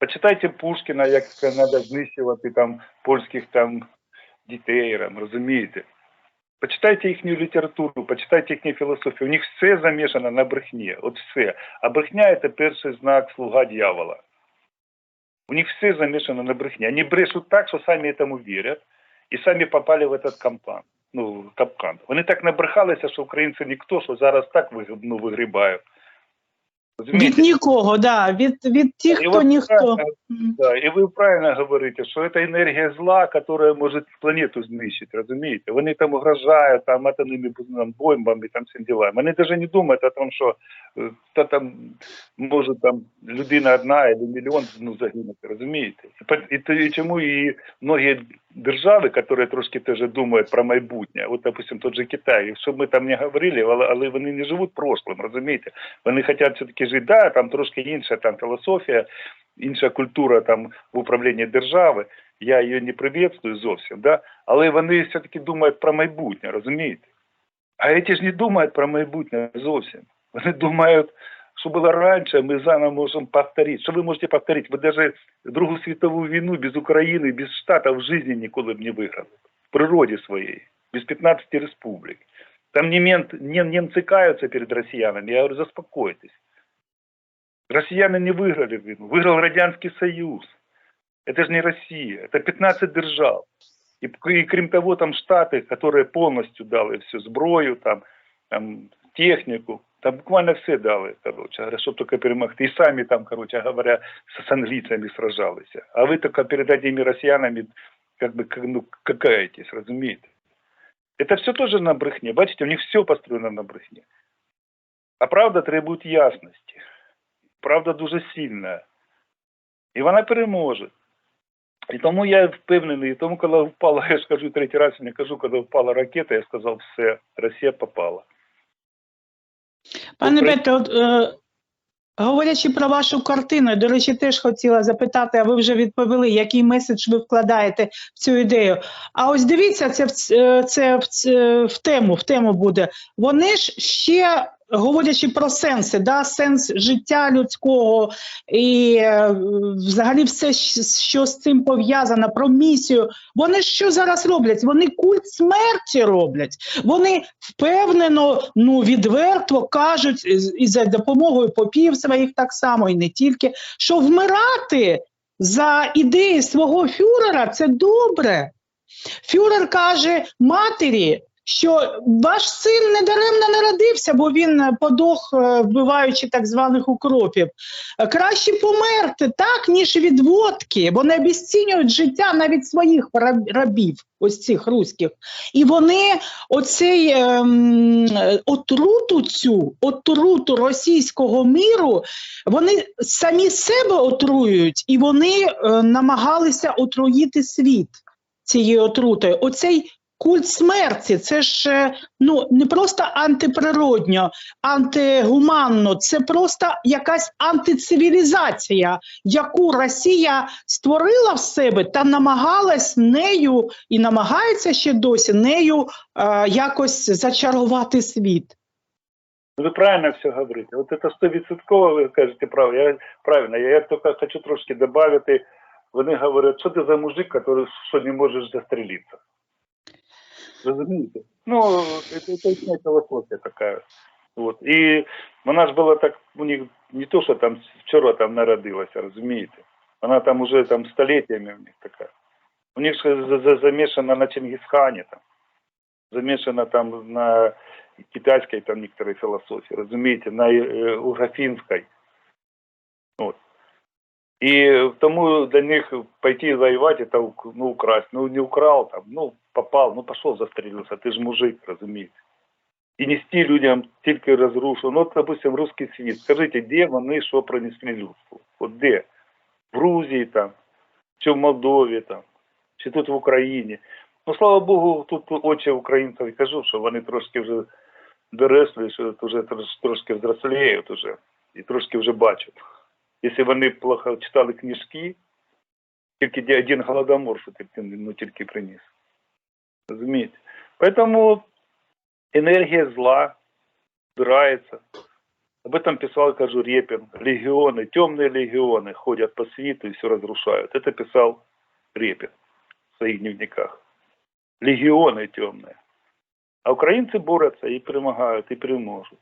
Почитайте Пушкіна, як треба знищувати там польських там дітей, там, розумієте? Почитайте їхню літературу, почитайте їхню філософію. У них все замішано на брехні. От все. А брехня це перший знак слуга дьявола. У них все замешано на брехне. Они брешут так, что сами этому верят, и сами попали в этот капкан. Ну, капкан. Вони так набрехалися, що українці ніхто, що зараз так ну, вигрібають. Від Розумієте? нікого, да, від, від тих, І хто от ніхто. правильно, Мгм. Да, и вы правильно говорите, что это энергия зла, которая может планету знищить, разумеете? Вони там угрожають там атомними там, бомбами, там всім ділами. Вони даже не думають о том, що е, та там може там людина одна або мільйон ну, загинути, розумієте? І, по- і, то- і чому і многі держави, які трошки теж думають про майбутнє, от, допустим, тот же Китай, що ми там не говорили, але, але вони не живуть прошлым, розумієте? Вони хочуть все-таки жити, да, там трошки інша там філософія, інша культура там в управлінні держави. Я її не приветствую зовсім, да? але вони все-таки думають про майбутнє, розумієте? А ці ж не думають про майбутнє зовсім. Вони думають, що було раніше, ми заново можемо повторити. Що ви можете повторити? Ви навіть Другу світову війну без України, без Штатів в житті ніколи б не виграли. В природі своєї, без 15 республік. Там немент, нем, немцы каются перед россиянами. Я говорю, заспокойтесь. Россияне не выиграли войну, выиграл Радянский Союз. Это же не Россия, это 15 держав. И, и крім того, там Штаты, которые полностью дали всю зброю, там, там техніку, там буквально все дали, короче, говоря, щоб тільки перемогти. І самі там, короче говоря, з, з англійцями сражалися. А ви тільки перед одними росіянами, как бы, как, ну, какаетесь, розумієте? Это все тоже на брехне. Бачите, у них все построено на брехне. А правда требует ясності. Правда дуже сильна. І вона переможе. І тому я впевнений, і тому, коли впала, я ж кажу третій раз, не кажу, коли впала ракета, я сказав, все, Росія попала. Пане. Петро, е, говорячи про вашу картину, до речі, теж хотіла запитати, а ви вже відповіли, який меседж ви вкладаєте в цю ідею. А ось дивіться, це, це, е, це в, в тему, в тему буде. Вони ж ще. Говорячи про сенси, да, сенс життя людського і е, взагалі все, що з цим пов'язано, про місію. Вони що зараз роблять? Вони культ смерті роблять. Вони впевнено, ну відверто кажуть і за допомогою попів своїх так само, і не тільки, що вмирати за ідеї свого фюрера це добре. Фюрер каже матері, що ваш син недаремно народився, бо він е, подох, е, вбиваючи так званих укропів. Е, Краще померти так, ніж від водки. Вони обіцінюють життя навіть своїх рабів, ось цих руських. І вони оцей ем, отруту цю, отруту російського миру, вони самі себе отруюють, і вони е, намагалися отруїти світ цією отрутою. Оцей культ смерті, це ж е, ну не просто антиприродньо, антигуманно, це просто якась антицивілізація, яку Росія створила в себе та намагалась нею і намагається ще досі нею е, якось зачарувати світ. Ну, Ви правильно все говорите. Вот это стовідсотково, ви кажете право. Я, правильно, я тільки хочу трошки добавити. Вони говорять, що ти за мужик, який що не можеш застрелитися. Розумієте? Ну, це, це філософія така. Вот. І вона ж була так, у них не то, що там вчора там народилася, розумієте? Вона там уже там століттями у них така. У них ж за- за- замішана на Чингисхані там. Замішана там на китайской там некоторые философии, разумеете, на э, угрофинской. И тому для них пойти воевать, это ну, украсть. Ну, не украл там, ну, попал, ну, пошел застрелился, ты же мужик, разумеете. І нести людям тільки розрушу. Ну, от, допустим, русский світ. Скажіть, де вони що принесли людству? От де? В Грузії там, чи в Молдові там, чи тут в Україні. Ну, слава Богу, тут очі українців і кажу, що вони трошки вже дорослі, що вже трошки взрослеють уже, і трошки вже бачать. Якщо вони плохо читали книжки, тільки де один голодомор, що ти ну, тільки приніс. Розумієте? Поэтому енергія зла збирається. Об этом писал, кажу, Репин. Легионы, темные легионы ходят по свету и все разрушают. Это писал Репин в своих дневниках. Легионы темные. А українці борються і перемагають, і переможуть.